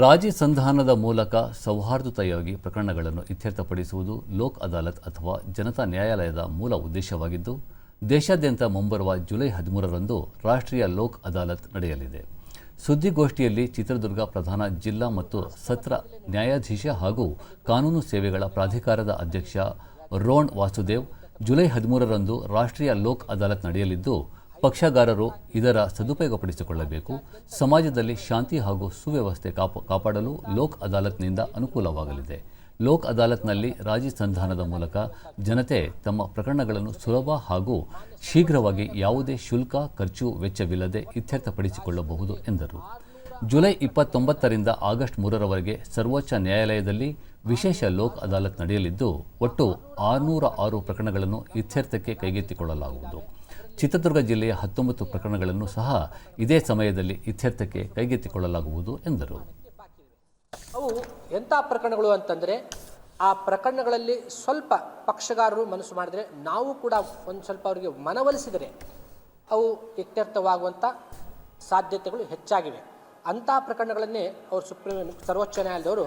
ರಾಜಿ ಸಂಧಾನದ ಮೂಲಕ ಸೌಹಾರ್ದತೆಯಾಗಿ ಪ್ರಕರಣಗಳನ್ನು ಇತ್ಯರ್ಥಪಡಿಸುವುದು ಲೋಕ್ ಅದಾಲತ್ ಅಥವಾ ಜನತಾ ನ್ಯಾಯಾಲಯದ ಮೂಲ ಉದ್ದೇಶವಾಗಿದ್ದು, ದೇಶಾದ್ಯಂತ ಮುಂಬರುವ ಜುಲೈ ಹದಿಮೂರರಂದು ರಾಷ್ಟ್ರೀಯ ಲೋಕ್ ಅದಾಲತ್ ನಡೆಯಲಿದೆ. ಸುದ್ದಿಗೋಷ್ಠಿಯಲ್ಲಿ ಚಿತ್ರದುರ್ಗ ಪ್ರಧಾನ ಜಿಲ್ಲಾ ಮತ್ತು ಸತ್ರ ನ್ಯಾಯಾಧೀಶ ಹಾಗೂ ಕಾನೂನು ಸೇವೆಗಳ ಪ್ರಾಧಿಕಾರದ ಅಧ್ಯಕ್ಷ ರೋಣ್ ವಾಸುದೇವ್ ಜುಲೈ ಹದಿಮೂರರಂದು ರಾಷ್ಟ್ರೀಯ ಲೋಕ್ ಅದಾಲತ್ ನಡೆಯಲಿದ್ದು ಪಕ್ಷಗಾರರು ಇದರ ಸದುಪಯೋಗಪಡಿಸಿಕೊಳ್ಳಬೇಕು. ಸಮಾಜದಲ್ಲಿ ಶಾಂತಿ ಹಾಗೂ ಸುವ್ಯವಸ್ಥೆ ಕಾಪ, ಕಾಪಾಡಲು ಲೋಕ್ ಅದಾಲತ್ನಿಂದ ಅನುಕೂಲವಾಗಲಿದೆ. ಲೋಕ್ ಅದಾಲತ್ನಲ್ಲಿ ರಾಜಿ ಸಂಧಾನದ ಮೂಲಕ ಜನತೆ ತಮ್ಮ ಪ್ರಕರಣಗಳನ್ನು ಸುಲಭ ಹಾಗೂ ಶೀಘ್ರವಾಗಿ ಯಾವುದೇ ಶುಲ್ಕ, ಖರ್ಚು ವೆಚ್ಚವಿಲ್ಲದೆ ಇತ್ಯರ್ಥಪಡಿಸಿಕೊಳ್ಳಬಹುದು ಎಂದರು. ಜುಲೈ ಇಪ್ಪತ್ತೊಂಬತ್ತರಿಂದ ಆಗಸ್ಟ್ ಮೂರರವರೆಗೆ ಸರ್ವೋಚ್ಚ ನ್ಯಾಯಾಲಯದಲ್ಲಿ ವಿಶೇಷ ಲೋಕ್ ಅದಾಲತ್ ನಡೆಯಲಿದ್ದು, ಒಟ್ಟು ಆರುನೂರ ಆರು ಪ್ರಕರಣಗಳನ್ನು ಇತ್ಯರ್ಥಕ್ಕೆ ಕೈಗೆತ್ತಿಕೊಳ್ಳಲಾಗುವುದು. ಚಿತ್ರದುರ್ಗ ಜಿಲ್ಲೆಯ ಹತ್ತೊಂಬತ್ತು ಪ್ರಕರಣಗಳನ್ನು ಸಹ ಇದೇ ಸಮಯದಲ್ಲಿ ಇತ್ಯರ್ಥಕ್ಕೆ ಕೈಗೆತ್ತಿಕೊಳ್ಳಲಾಗುವುದು ಎಂದರು. ಅವು ಎಂಥ ಪ್ರಕರಣಗಳು ಅಂತಂದರೆ ಆ ಪ್ರಕರಣಗಳಲ್ಲಿ ಸ್ವಲ್ಪ ಪಕ್ಷಗಾರರು ಮನಸ್ಸು ಮಾಡಿದರೆ ನಾವು ಕೂಡ ಒಂದು ಸ್ವಲ್ಪ ಅವರಿಗೆ ಮನವೊಲಿಸಿದರೆ ಅವು ಇತ್ಯರ್ಥವಾಗುವಂಥ ಸಾಧ್ಯತೆಗಳು ಹೆಚ್ಚಾಗಿವೆ. ಅಂಥ ಪ್ರಕರಣಗಳನ್ನೇ ಅವರು ಸುಪ್ರೀಂ ಸರ್ವೋಚ್ಚ ನ್ಯಾಯಾಲಯದವರು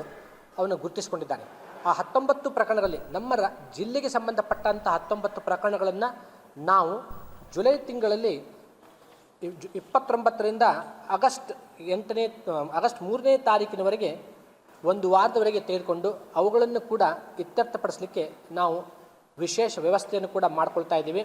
ಅವನ್ನು ಗುರುತಿಸಿಕೊಂಡಿದ್ದಾರೆ. ಆ ಹತ್ತೊಂಬತ್ತು ಪ್ರಕರಣಗಳಲ್ಲಿ ನಮ್ಮ ಜಿಲ್ಲೆಗೆ ಸಂಬಂಧಪಟ್ಟಂಥ ಹತ್ತೊಂಬತ್ತು ಪ್ರಕರಣಗಳನ್ನು ನಾವು ಜುಲೈ ತಿಂಗಳಲ್ಲಿ ಇಪ್ಪತ್ತೊಂಬತ್ತರಿಂದ ಆಗಸ್ಟ್ ಎಂಟನೇ, ಆಗಸ್ಟ್ ಮೂರನೇ ತಾರೀಕಿನವರೆಗೆ ಒಂದು ವಾರದವರೆಗೆ ತೆಗೆದುಕೊಂಡು ಅವುಗಳನ್ನು ಕೂಡ ಇತ್ಯರ್ಥಪಡಿಸಲಿಕ್ಕೆ ನಾವು ವಿಶೇಷ ವ್ಯವಸ್ಥೆಯನ್ನು ಕೂಡ ಮಾಡ್ಕೊಳ್ತಾ ಇದ್ದೀವಿ.